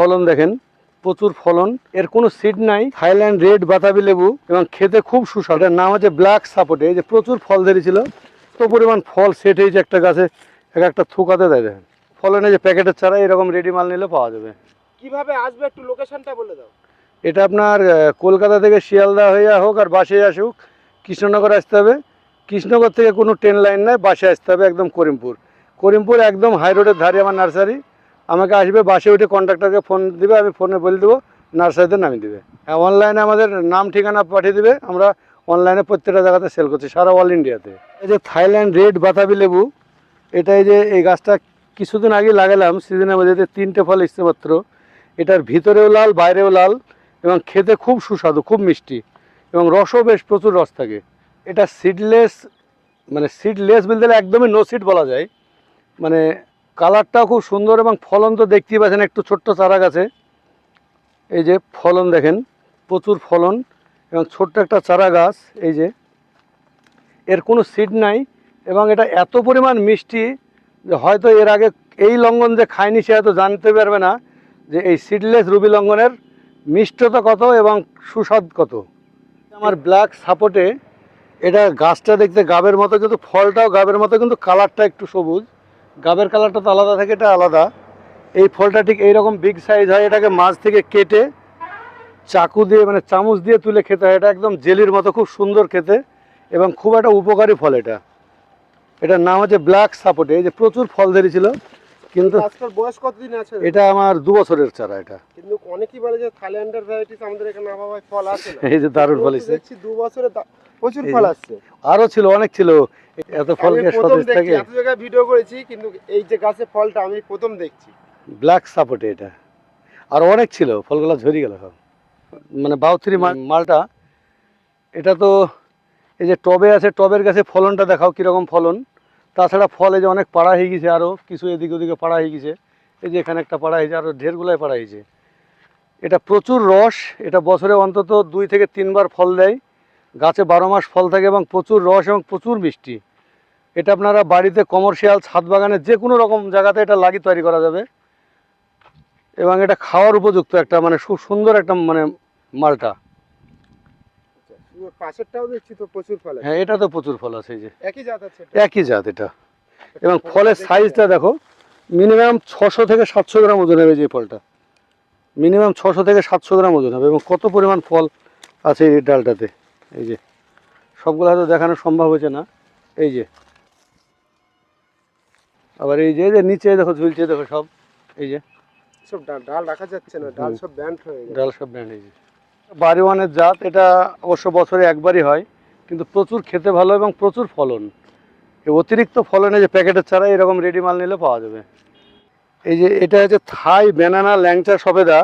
ফলন দেখেন প্রচুর ফলন। এর কোনো সিড নাই। থাইল্যান্ড রেড বাতাবি লেবু এবং খেতে খুব সুস্বাদু। এর নাম হচ্ছে ব্ল্যাক সাপোর্টে এই যে প্রচুর ফল ধরেছিল তো পরিমাণ ফল সেট হয়েছে একটা গাছে। এক একটা থুকাতে দেয় দেখেন। ফলনে যে প্যাকেটের ছাড়া এরকম রেডি মাল নিলে পাওয়া যাবে। কীভাবে আসবে একটু লোকেশনটা বলে দাও। এটা আপনার কলকাতা থেকে শিয়ালদা হয়ে হোক আর বাসে আসুক কৃষ্ণনগর আসতে হবে। কৃষ্ণনগর থেকে কোনো ট্রেন লাইন নাই বাসে আসতে হবে একদম করিমপুর। করিমপুর একদম হাই রোডের ধারে আমার নার্সারি। আমাকে আসবে, বাসে উঠে কন্ট্রাক্টরকে ফোন দিবে, আমি ফোনে বলে দেবো নার্সারিতে নামিয়ে দেবে। অনলাইনে আমাদের নাম, ঠিকানা পাঠিয়ে দেবে, আমরা অনলাইনে প্রত্যেকটা জায়গাতে সেল করছি, সারা অল ইন্ডিয়াতে এই যে থাইল্যান্ড রেড বাতাবি লেবু, এটা এই যে, এই গাছটা কিছুদিন আগে লাগালাম সিজনের মধ্যে তিনটে ফল এসছে মাত্র, এটার ভিতরেও লাল, বাইরেও লাল, এবং খেতে খুব সুস্বাদু, খুব মিষ্টি, এবং রসও বেশ প্রচুর রস থাকে। এটা সিডলেস মানে সিডলেস বলতে গেলে একদমই নো সিড বলা যায়। মানে কালারটাও খুব সুন্দর এবং ফলন তো দেখতেই পাচ্ছেন, একটু ছোট্ট চারা গাছে। এই যে ফলন দেখেন, প্রচুর ফলন এবং ছোট্ট একটা চারা গাছ, এই যে। এর কোনো সিড নাই এবং এটা এত পরিমাণ মিষ্টি যে হয়তো এর আগে এই লঙ্ঘন যে খায়নি সে হয়তো জানতে পারবে না যে এই সিডলেস রুবি লঙ্ঘনের মিষ্টতা কত এবং সুস্বাদ কত। আমার ব্ল্যাক সাপোর্টে এটা গাছটা দেখতে গাবের মতো, কিন্তু ফলটাও গাবের মতো, কিন্তু কালারটা একটু সবুজ। গাবের কালারটা তো আলাদা থাকে, এটা আলাদা। এই ফলটা ঠিক এইরকম বিগ সাইজ হয়, এটাকে মাছ থেকে কেটে চাকু দিয়ে মানে চামচ দিয়ে তুলে খেতে হয়। এটা একদম জেলির মতো, খুব সুন্দর খেতে এবং খুব একটা উপকারী ফল এটা। এটার নাম হচ্ছে ব্ল্যাক সাপোর্টে এই যে প্রচুর ফল ধরেছিল কিন্তু গাছটার বয়স কতদিন আছে? এটা আমার দু বছরের চারা এটা। কিন্তু অনেকেই বলে যে থাইল্যান্ডের ভ্যারাইটিস আমাদের এখানে আবহাওয়ায় ফল না। এই যে দারুণ এসছে। দেখছি দু বছরে প্রচুর ফল আসছে। আরও ছিল অনেক ছিল। এত ফল আমি সতেজ থাকে। এত জায়গায় ভিডিও করেছি কিন্তু এই যে গাছে ফলটা আমি প্রথম দেখছি। ব্ল্যাক সাপোর্টে এটা। আর অনেক ছিল ফলগুলো ঝরে গেল সব। মানে বাউথরি মালটা এটা তো এই যে টবে আছে টবের কাছে ফলনটা দেখাও কীরকম ফলন। তাছাড়া ফল এই যে অনেক পাড়া হয়ে গেছে আরও কিছু এদিকে ওদিকে পাড়া হয়ে গেছে। এই যে এখানে একটা পাড়া হয়েছে আরও ঢেরগুলাই পাড়া হয়েছে। এটা প্রচুর রস, এটা বছরে অন্তত দুই থেকে তিনবার ফল দেয়। গাছে বারো মাস ফল থাকে এবং প্রচুর রস এবং প্রচুর মিষ্টি। এটা আপনারা বাড়িতে কমার্শিয়াল ছাদ বাগানে যে কোনো রকম জায়গাতে এটা লাগিয়ে তৈরি করা যাবে। এবং এটা খাওয়ার উপযুক্ত একটা মানে খুব সুন্দর একটা মানে মালটা। পাশেরটাও দেখছি তো প্রচুর ফল হ্যাঁ এটা তো প্রচুর ফল আছে এই যে। একই জাত আছে একই জাত এটা। এবং ফলের সাইজটা দেখো মিনিমাম ছশো থেকে সাতশো গ্রাম ওজন হবে যে ফলটা। মিনিমাম ছশো থেকে সাতশো গ্রাম ওজন হবে এবং কত পরিমাণ ফল আছে এই ডালটাতে এই যে। সবগুলো হয়তো দেখানো সম্ভব হয়েছে না। এই যে। আবার এই যে যে নিচে দেখো ঝুলছে দেখো সব এই যে। সব ডাল ডাল রাখা যাচ্ছে না ডাল সব ব্যান্ড হয়ে গেছে। ডাল সব ব্র্যান্ড এই যে। বাড়িওয়ানের জাত এটা অবশ্য বছরে একবারই হয় কিন্তু প্রচুর খেতে ভালো এবং প্রচুর ফলন। অতিরিক্ত ফলনে যে প্যাকেটের ছাড়া এরকম রেডি মাল নিলে পাওয়া যাবে। এই যে এটা হচ্ছে থাই ব্যানানা ল্যাংচা সবেদা।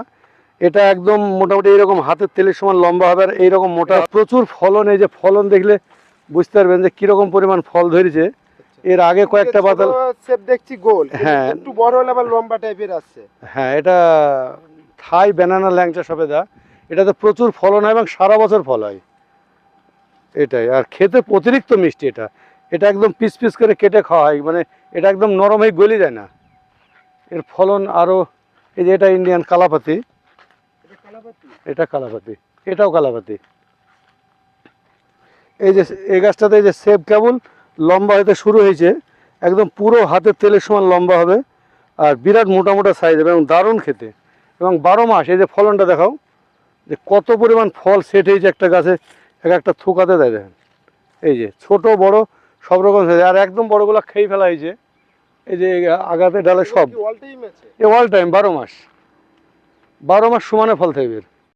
এটা একদম মোটামুটি এরকম হাতের তেলের সমান লম্বা হবে আর এইরকম মোটা। প্রচুর ফলন এই যে ফলন দেখলে বুঝতে পারবেন যে কীরকম পরিমাণ ফল ধরেছে। এর আগে কয়েকটা শেপ দেখছি গোল হ্যাঁ। একটু বড় হলে আবার লম্বা টাইপের আসছে হ্যাঁ এটা থাই ব্যানানা ল্যাংচা সবেদা। এটাতে প্রচুর ফলন হয় এবং সারা বছর ফল হয়। এটাই। আর খেতে অতিরিক্ত মিষ্টি এটা। এটা একদম পিস পিস করে কেটে খাওয়া হয়। মানে এটা একদম নরম হয়ে গলি যায় না। এর ফলন আরও এই যে এটা ইন্ডিয়ান কালাপাতি। এটা কালাপাতি। এটাও কালাপাতি। এই যে এই গাছটাতে এই যে সেব কেবল লম্বা হতে শুরু হয়েছে। একদম পুরো হাতের তেলের সমান লম্বা হবে। আর বিরাট মোটা মোটা সাইজ হবে এবং দারুণ খেতে। এবং বারো মাস, এই যে ফলনটা দেখাও। যে কত পরিমাণ ফল সেট হয়েছে একটা গাছে এক একটা থুকাতে দেয় দেখেন। এই যে ছোট বড় সব রকম হয়েছে আর একদম বড়গুলো খেয়ে ফেলা হয়েছে। এই যে আগাতে ডালে সব। এ অল টাইম বারো মাস। বারো মাস সমানে ফল থাকবে।